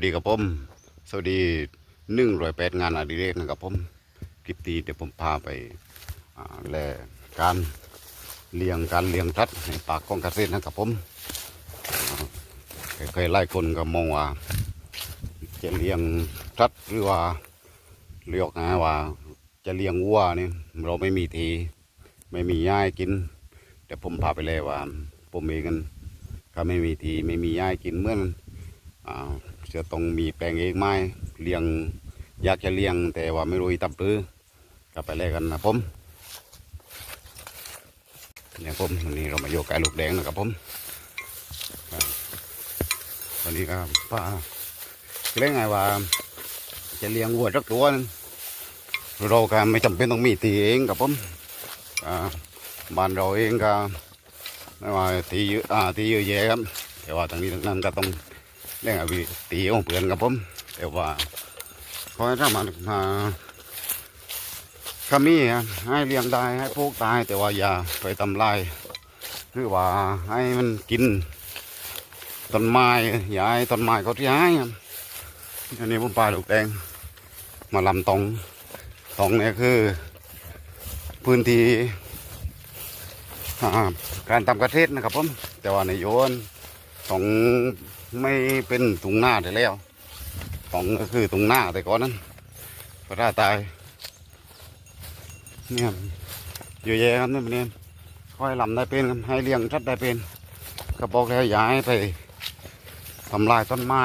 วัสดีครับผม สวัสดีหนึ่งร้อยแปดงานอดิเรกนะครับผมคลิปนี้เดี๋ยวผมพาไปแลการเลี้ยงการเลี้ยงทัดในปากของเกษตรนะครับผมเคยไล่คนก็มองว่าจะเลี้ยงทัดหรือว่าเรียกนะว่า จะเลี้ยงวัวนี่เราไม่มีทีไม่มีหญ้าให้กิน แต่ผมพาไปเลยว่าผมเองกันก็ไม่มีทีไม่มีหญ้าให้กินเหมื่อนอ จะต้องมีแปลงเองไหมเลี้ยงอยากจะเลี้ยงแต่ว่าไม่รู้ตับปื้อกลับไปเลยกันนะผมเนี่ยผมวันนี้เรามาโยกไก่ลูกแดงนะครับผมวันนี้ก็ป้าเรียกไงว่า จะเลี้ยงวัวสักตัวนึงเราก็ไม่จำเป็นต้องมีตีเองครับผมบ้านเราเองก็ไม่ว่าตีเยอะตีเยอะแยะครับแต่ว่าทางนี้ทางนั้นก็ต้อง เรื่องอวิตีของเพื่อนกับผมแต่ว่าขอถ้ามามาขมีให้เลี้ยงได้ให้พวกตาย แต่ว่าอย่าไปทำลายหรือว่าให้มันกินต้นไม้อย่าให้ต้นไม้เขาที่ให้อันนี้ผมปลาลูกแดงมาลำตองตองเนี่ยคือ พื้นที่การทำเกษตรนะครับผมแต่ว่าในโยนต้อง ไม่เป็นตรงหน้าแต่แล้วต้องก็คือตรงหน้าแต่ก่อนนั้นพระราตายเนี่ยเยอะแยะครับนี่เนี่ยค่อยลำได้เป็นให้เลี้ยงชัดได้เป็นก็บอกแล้วย่าให้ไปทำลายต้นไม้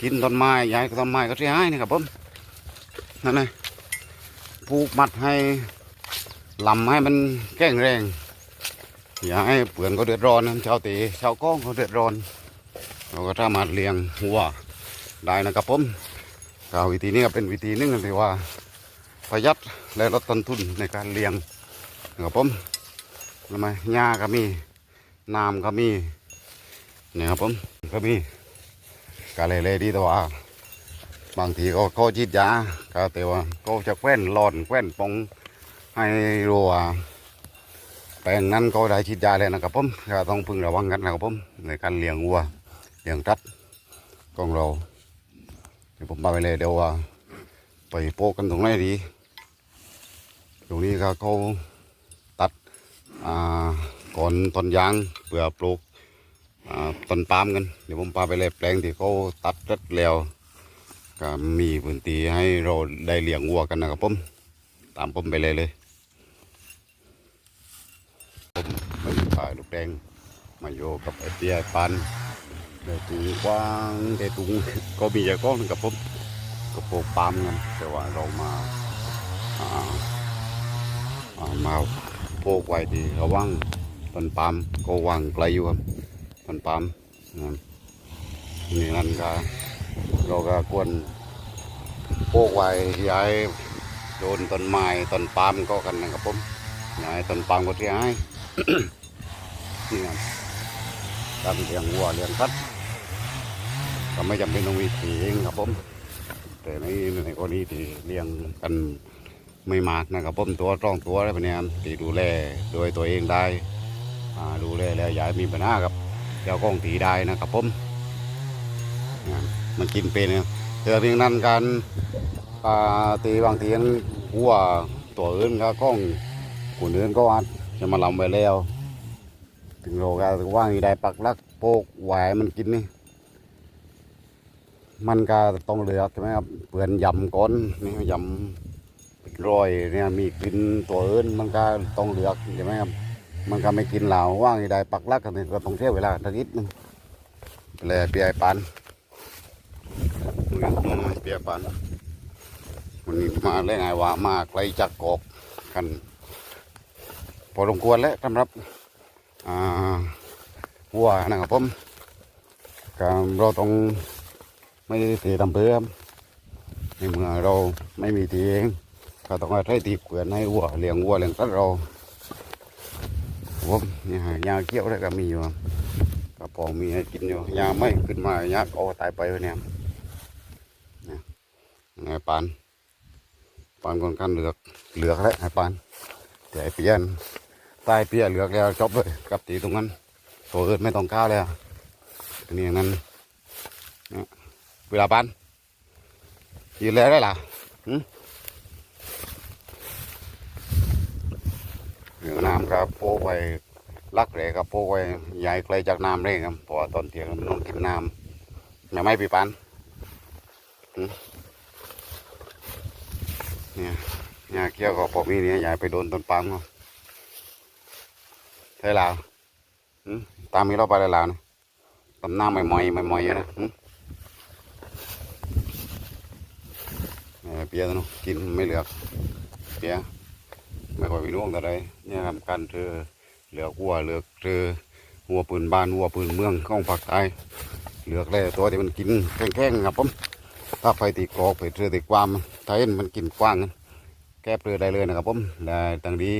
กินต้นไม้ย้ายต้นไม้ก็เสียหายนะครับผมนั่นเลยปลูกมัดให้ลำให้มันแข็งแรงอย่าให้เปลือนก็เดือดร้อนชาวตีชาวก้องก็เดือดร้อน เราก็สามารถเลี้ยงวัวได้นะครับผมก็วิธีนี้ก็เป็นวิธีหนึงที่ว่าประหยัดและลดต้นทุนในการเลี้ยงนะครับผมทำไมหญ้าก็มีน้ำก็มีเนี่ยครับผมก็มีก็เลยเลยดีแต่ว่าบางทีก็ก็ฉีดยาก็แต่ว่าก็จะแคว้นหลอนแคว้นปองให้รัวแปลงนั้นก็ได้ฉีดยาเลยนะครับผมก็ต้องพึงระวังกันนะครับผมในการเลี้ยงวัว เลี้ยงทัดของเราเดี๋ยวผมพาไปเลยเดี๋ยวว่าไปโปกันตรงไหนดี ตรงนี้ก็เขาตัดอ่าก่อนต้นยางเพื่อปลูกอ่าต้นปาล์มกันเดี๋ยวผมพาไปเลยแปลงที่เขาตัดรัดแล้วก็มีพื้นที่ให้เราได้เลี้ยงวัวกันนะครับผมตามผมไปเลยเลยผมไม่มีฝ่ายลูกแดงมาโยกับไอเปียปัน เดี๋ยวถุงกว้างแต่ถุงก็มีอย่ก้อนกับผมก็โปกปามกันแต่ว่าเรามาอ่าอ่ามาโปกไว้ที่ระวังต้นปามก็วางไกลอยู่ครับต้นปามนะนี่นั่นก็เราก็ควรโปกไว้ย้ายโดนต้นไม้ต้นปามก็กันนะครับผมย้ายต้นปามก็เสียหายนี่ครับการเลี้ยงวัวเลี้ยงสัตว์ ก็ไม่จำเป็นต้องมีสีเองครับผม แต่ในในกรณีที่เลี้ยงกันไม่มากนะครับผมตัวต้องตัวอะไรแบบนี้ยที่ดูแลโดยตัวเองได้ดูแลแล้วอย่าให้มีปัญหาครับเจ้าของตีได้นะครับผมมันกินเป็นนะแต่เพียงนั้นการตีบางทีนั้นวัวตัวอื่นก็ก้องคนอื่นก็อาจจะมาลำไปแล้ว ถึงเราก็ว่างอีได้ปักลักโปกไหวมันกินนี่ มันก็ต้องเลือกใช่ไหมครับเปลือนยำก้อนนี่ยำรอยเนี่ยมีกินตัวอื่นมันก็ต้องเลือกใช่ไหมครับมันก็ไม่กินเหล่าว่างอยู่ได้ปักลักกันนี่ก็ต้องเสียเวลาทักนิดนึงเลยเปียปันเปียปันวันนี้มาเล่นไงว่ามาไกลจากกอกกัน พอสมควรแล้วสำหรับอ่าวัวนะครับผมก็เราต้อง ไม่ได้ตีตำเพื่มในเมื่อเราไม่มีตีเองก็ต้องอาศัยตีเกวียนให้วัวเลี้ยงวัวเลี้ยงสัตว์เราผมนี่ฮะยาเกี้ยวได้ก็มีอยู่กระป๋องมีให้กินอยู่ยาไม่ขึ้นมายาก็ตายไปเนี่ยเนี่ยไงปานปานคนกันเหลือกเหลือกแล้วไอ้ปานแต่ไอ้เปียนใต้เปียเหลือกแล้วจบเลยกับตีตรงนั้นตัวอื่นไม่ต้องก้าวแล้วอันนี้อย่างนั้น เวลาปันยืนแล้วได้ล่ะหึเรื่องน้ำครับโปกไว้ลักเลยครับโปกไว้ใหญ่ไกลจากน้ำเลยครับเพราะตอนเที่ยงมันต้องกินน้ำไม่ไม่ปีปันเนี่ยเนี่ยเกี่ยวกับพวกนี้เนี่ยใหญ่ไปโดนต้นปังเนาะใช่แล้วหึตามมีเราไปแล้วล่ะนะตำน้ำใหม่ๆใหม่ๆอยู่นะหึ เออเปียตัวนู้นกินไม่เหลือเปียไม่ค่อยมีน่วงแต่ใดเนี่ยทำการเธอเหลือกวัวเหลือเธอวัวปืนบ้านวัวปืนเมืองของภาคใต้เหลือกเลยตัวที่มันกินแข้งๆครับผมถ้าไฟตีกรอกไปเธอตีความถ้าเห็นมันกินกว้างแก้เปลือได้เลยนะครับผมได้ตังดี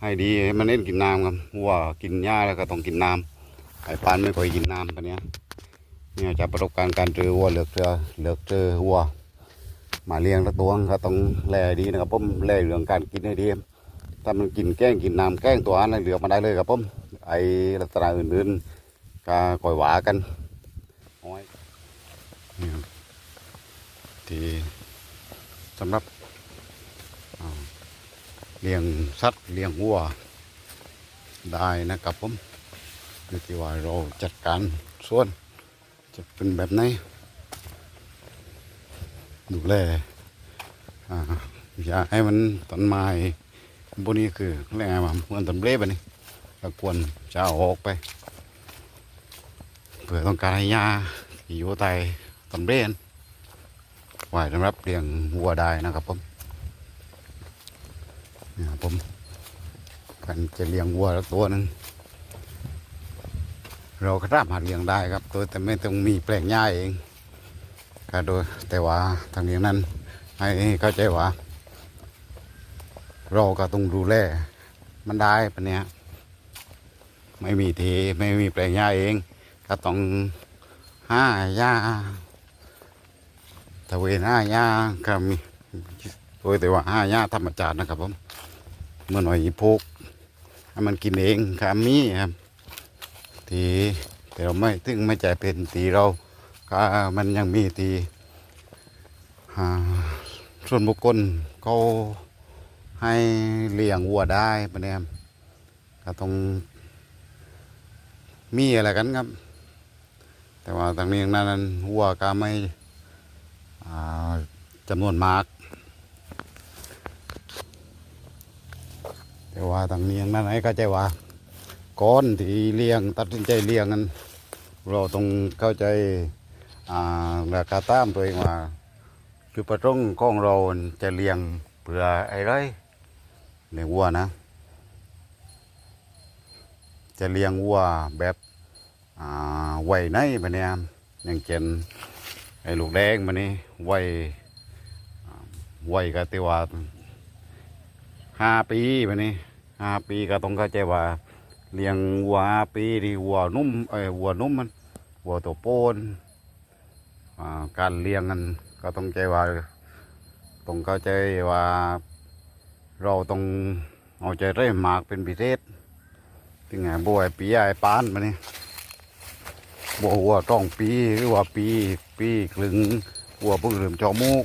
ให้ดีให้มันเน้นกินน้ำครับวัวกินหญ้าแล้วก็ต้องกินน้ำไอ้ปานไม่ค่อยกินน้ำปะเนี้ยเนี่ยจากประสบการณ์การเจอวัวเหลือกเจอเหลือกเจอวัว มาเลี้ยงตะตวงก็ต้องแลดีนะครับผมแลเรื่องการกินให้ดีถ้ามันกินแกล้งกินน้ำแกล้งตัวอะไรเหลือมาได้เลยครับผมไอ้ลักษณะอื่นๆก็ก่อยหวากันเอาไว้นี่ครับที่สำหรับเลี้ยงสัตว์เลี้ยงวัวได้นะครับผมคือที่ว่าเราจัดการส่วนจะเป็นแบบไหน ดูแลอย่าให้มันต้นไม้พวกนี้คือเรียกไงวะเหมือนต้นเบลบนนี้เราควรจะอาอกไปเพื่อต้องการให้หญ้าอยู่ใต้ต้นเบลนไว้สำหรับเลี้ยงวัวได้นะครับผมนี่ครับผมกันจะเลี้ยงวัวตัวหนึ่งเราก็สามาเลี้ยงได้ครับโดยแต่ไม่ต้องมีแปลงหญ้าเอง ก็โดยแต่ว่าทางนี้นั้นให้เข้าใจว่า เราก็ต้องดูแลมันได้ปะเนี้ยไม่มีทีไม่มีแปลงหญ้าเอง ก็ต้องห้าหญ้าตะเวนห้าหญ้าก็มีโดยแต่ว่าห้าหญ้าธรรมชาตินะครับผมเมื่อหน่อยพกให้มันกินเองก็มีครับ ทีแต่เราไม่ถึงไม่ใจเป็นตีเรา ก็มันยังมีที่ส่วนบุคคลเขาให้เลี้ยงวัวได้ปะเนี่ยก็ต้องมีอะไรกันครับ แต่ว่าทางนี้ทางนั้นวัวก็ไม่จำนวนมาก แต่ว่าทางนี้ทางนั้นไอ้ก็ใจว่าก้อนที่เลี้ยงตัดสินใจเลี้ยงนั้นเราต้องเข้าใจ อ่าราคาตามตัวเองว่าจุดประสงค์ของเราจะเลี้ยงเพื่อไอะไรเลี้ยงวัวนะ จะเลี้ยงวัวแบบไว้ในแบบเนี้ยอย่างเช่นไอ้ลูกแดงมันนี่ไว้ไว้ก็ติว่าห้าปีแบบนี้ห้าปีก็ต้องเข้าใจว่าเลี้ยงวัวปีที่วัวนุ่มเอ้วัวนุ่มมันวัวตัวโปน การเลี้ยงกันก็ต้องใจว่าต้องเข้าใจว่า เราต้องเอาใจเร่หมากเป็นพิเศษถึงไงบัวปีไอ้ปานมานี่บัววัวต้องปีหรือว่าปีปีคลึงวัวพิ่งเริ่มจอมูก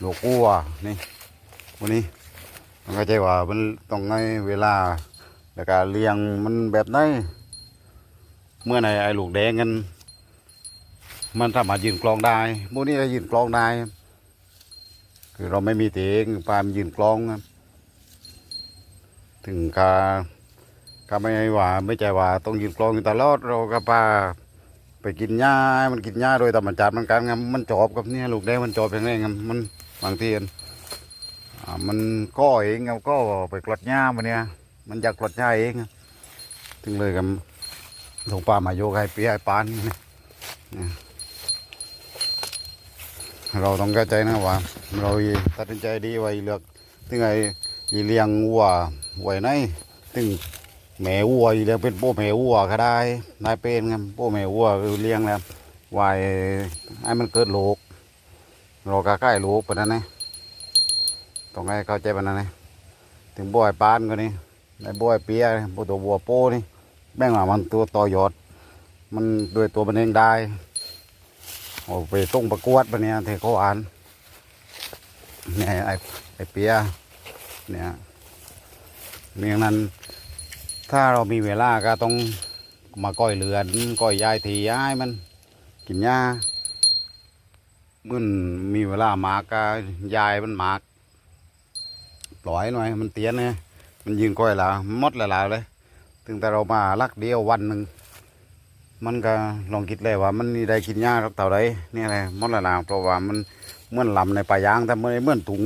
หลูกวัวนี่วันนี้ต้องเข้าใจว่ามันต้องในเวลาแล้วก็เลี้ยงมันแบบไหนเมื่อในไอ้ลูกแดงกัน มันสามารถยืนกลองได้พวกนี้ก็ยืนกลองได้ คือเราไม่มีเตียงปามนยืนกลองครับถึงกาก็ไม่ว่าไม่ใจว่าต้องยืนกลองอยู่ตลอดเราก็พาไปกินหญ้ามันกินหญ้าโดยธรรมชาติมันกันครับมันจอบกับเนี่ยลูกแดงมันจอบอย่างนี้ครับมันบางทีมันก็เองครับก็ไปกลดหญ้ามันเนี่ยมันอยากกลดหญ้าเองถึงเลยกับหลวงป้ามาโยกให้ปีให้ปานนี่ เราต้องเข้าใจนะว่า เราตัดสินใจดีไว้เลือกถึงไงเลี้ยงวัวไว้ไหนถึงแม่วัวเลี้ยงเป็นโป้แม่วัวก็ได้นายเป็นครับโป้แม่วัวคือเลี้ยงแล้วไว้ให้มันเกิดลูกเราก็ใกล้โลกปนั้นนะต้องให้เข้าใจปนั้นนะถึงบ่อยปานก็นี่ในบ่อยเปียบ่ตัววัวโป้นี่แบ่งว่ามันตัวต่อยอด มันโดวยตัวมันเองได้ เอาไปส่งประกวดปะเนี่ยเทเขาอ่านเนี่ยไอ้ไอ้เปียเนี่ยเมียงนั้น ถ้าเรามีเวลาก็ต้องมาก้อยเรือนก้อยยายทีย้ายมันกินหญ้ามื่นมีเวลาหมากก็ยายมันหมากปล่อยหน่อยมันเตี้ยนไงมันยืนก้อยละมดละลายเลย ถึงแต่เรามาลักเดียววันหนึ่ง มันก็ลองคิดเลยว่า มันนี่ได้กินหญ้าสักเท่าไรนี่อะไรมดละลายเพราะว่ามันเหมื่อนลำในป่ายางแต่ไม่ได้เหมื่อนถุง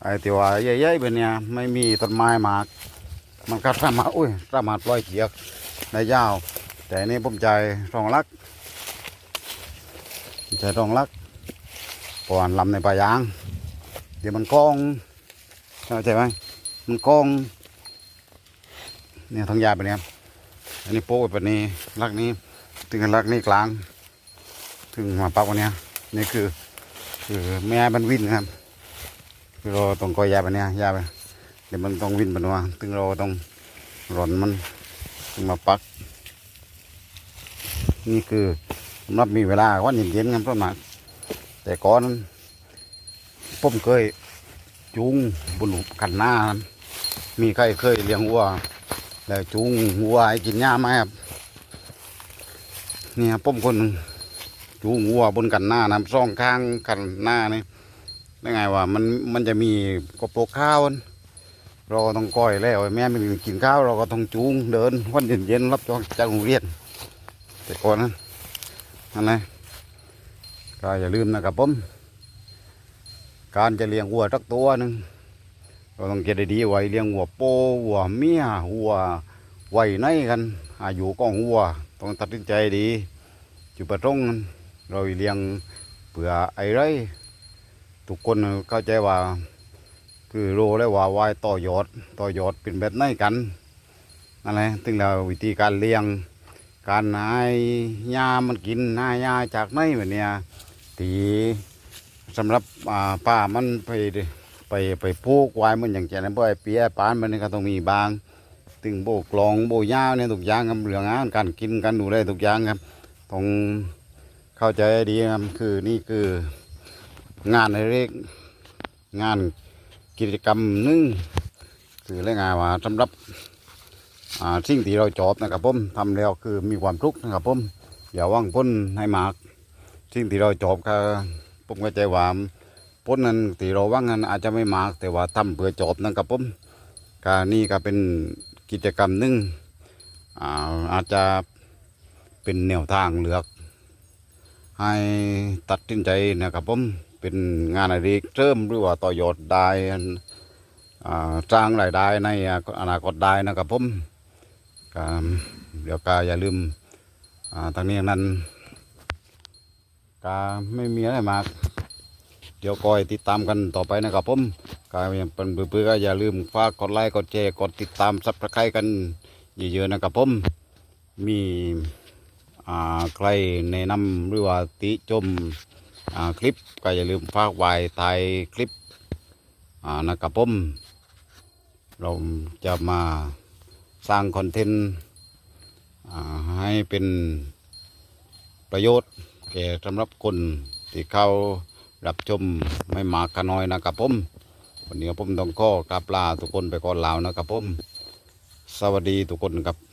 ไอ้ที่ว่าใหญ่ๆเป็นเนี่ยไม่มีต้นไม้มาก มันก็สามารถอุ้ยสามารถปล่อยเกียกได้ยาว แต่นนี่ผมใจรองรักใจรองรักปอนลำในป่ายาง เดี๋ยวมันกองเข้าใจไหมมันกองเนี่ยทางยาไปเนี่ย อันนี้โป้แบบนี้รักนี้ ถึงรักนี้กลาง ถึงมาปักวันนี้นี่คือคือแม่มันวิ่นครับคือเราต้องกอยยาไปเนี่ยยาไปเดี๋ยวมันต้องวิ่นไปนัวถึงเราต้องหล่นมันถึงมาปัก นี่คือรับมีเวลาวันเย็นๆกันประมาณแต่ก่อนผมเคยจูงบุญกันหน้า มีใครเคยเลี้ยงวัว แล้วจูงวัวให้กินหญ้าไหมครับนี่ครับผมคนจูงวัวบนกันหน้านะซ่องข้างกันหน้านี่ได้ไงว่ามันมันจะมีกระโปรงข้าวเราก็ต้องก้อยแล้วแม่ไม่มีกินข้าวเราก็ต้องจูงเดินวันเย็นๆรับจากโรงเรียนแต่ก่อนนั้นนั่นแหละก็อย่าลืมนะครับผมการจะเลี้ยงวัวสักตัวหนึ่ง เราต้องเก็บดีๆไว้เลี้ยงวัวโปวัวเมียวัวไว้ในกันอายุของวัวต้องตัดสินใจดีจุดประสงค์เราเลี้ยงเพื่อไอ้ไรทุกคนเข้าใจว่า คือรู้แล้วว่าวายต่อยอดต่อยอดเป็นแบบไหนกันอะไรถึงเราวิธีการเลี้ยงการให้หญ้ามันกินให้หญ้าจากไหนแบบเนี้ยตีสำหรับอ่าป้ามันไป ไปไปพูกไว้มันอย่างเช่นบ่ไอ้เปียปานมันนี่ก็ต้องมีบางถึงโบกลองโบยาวเนี่ยทุกอย่างครับเรื่องงานการกินการดูแลทุกอย่างครับต้องเข้าใจดีครับคือนี่คืองานเล็กงานกิจกรรมหนึงคือเรื่องงานว่าสำหรับสิ่งที่เราจอบนะครับผมทำแล้วคือมีความทุกข์นะครับผมอย่าว่างพ้นให้มากสิ่งที่เราจอบก็ผมก็ใจว่า พ้นนั้นที่เราว่างนั้นอาจจะไม่มาก แต่ว่าทำเพื่อจบนะครับผมการนี่ก็เป็นกิจกรรมหนึ่งอาอาจจะเป็นแนวทางเลือก ให้ตัดสินใจนะครับผมเป็นงานอะไรเริ่มหรือว่าต่อยอดได้อ่าสร้างรายได้ในอนาคตได้นะครับผมเดี๋ยวก็อย่าลืมทางนี้นั้นก็ไม่มีอะไรมาก เดี๋ยวคอยติดตามกันต่อไปนะครับผมก็ยังเป็นเพื่อก็อย่าลืมฝากกดไลค์กดแชร์กดติดตามซับสไครต์กันเยอะๆนะครับผมมีใครแนะนำหรือว่าติชมคลิปก็อย่าลืมฝากไว้ถ่ายคลิปนะครับผมเราจะมาสร้างคอนเทนต์ให้เป็นประโยชน์แก่สำหรับคนที่เข้า รับชมไม่มากก็น้อยนะครับผมวันนี้ผมต้องขอกราบลาทุกคนไปก่อนลาวนะครับผมสวัสดีทุกคนครับ